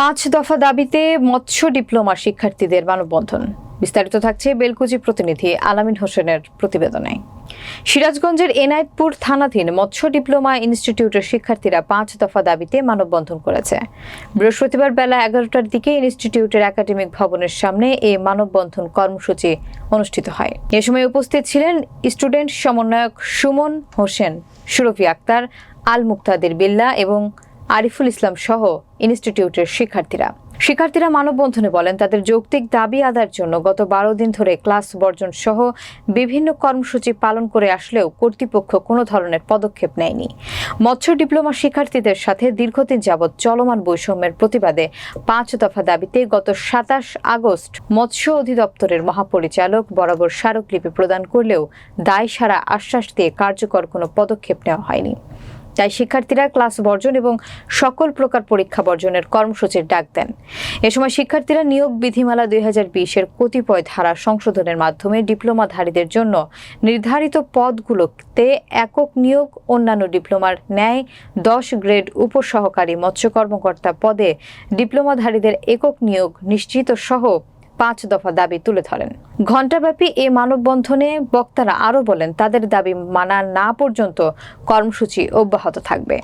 পাঁচ দফা দাবিতে মৎস্য ডিপ্লোমা শিক্ষার্থীদের মানববন্ধন। বিস্তারিত থাকছে বেলকুচি প্রতিনিধি আলামিন হোসেনের প্রতিবেদনে। সিরাজগঞ্জের এনায়েতপুর থানাধীন মৎস্য ডিপ্লোমা ইনস্টিটিউটের শিক্ষার্থীরা পাঁচ দফা দাবিতে মানববন্ধন করেছে। বৃহস্পতিবার বেলা এগারোটার দিকে ইনস্টিটিউটের একাডেমিক ভবনের সামনে এই মানববন্ধন কর্মসূচি অনুষ্ঠিত হয়। এ সময় উপস্থিত ছিলেন স্টুডেন্ট সমন্বয়ক সুমন হোসেন সুরফি আক্তার, আল মুক্তাদির বিল্লা এবং আরিফুল ইসলাম সহ ইনস্টিটিউটের শিক্ষার্থীরা। শিক্ষার্থীরা মানববন্ধনে বলেন, তাদের যৌক্তিক দাবি আদায়ের জন্য গত বারো দিন ধরে ক্লাস বর্জন সহ বিভিন্ন কর্মসূচি পালন করে আসলেও কর্তৃপক্ষ কোনো ধরনের পদক্ষেপ নেয়নি। মৎস্য ডিপ্লোমা শিক্ষার্থীদের সাথে দীর্ঘদিন যাবৎ চলমান বৈষম্যের প্রতিবাদে পাঁচ দফা দাবিতে গত সাতাশ আগস্ট মৎস্য অধিদপ্তরের মহাপরিচালক বরাবর স্মারকলিপি প্রদান করলেও দায় সারা আশ্বাস দিয়ে কার্যকর কোনো পদক্ষেপ নেওয়া হয়নি। তাই শিক্ষার্থীরা ক্লাস বর্জন এবং সকল প্রকার পরীক্ষা বর্জনের কর্মসূচির ডাক দেন। এ সময় শিক্ষার্থীরা নিয়োগ বিধিমালা দুই হাজার বিশের কতিপয় ধারা সংশোধনের মাধ্যমে ডিপ্লোমাধারীদের জন্য নির্ধারিত পদগুলোতে একক নিয়োগ, অন্যান্য ডিপ্লোমার ন্যায় দশ গ্রেড উপসহকারী মৎস্য কর্মকর্তা পদে ডিপ্লোমাধারীদের একক নিয়োগ নিশ্চিত সহ পাঁচ দফা দাবি তুলে ধরেন। ঘণ্টাব্যাপী এ মানববন্ধনে বক্তারা আরও বলেন, তাদের দাবি মানা না পর্যন্ত কর্মসূচি অব্যাহত থাকবে।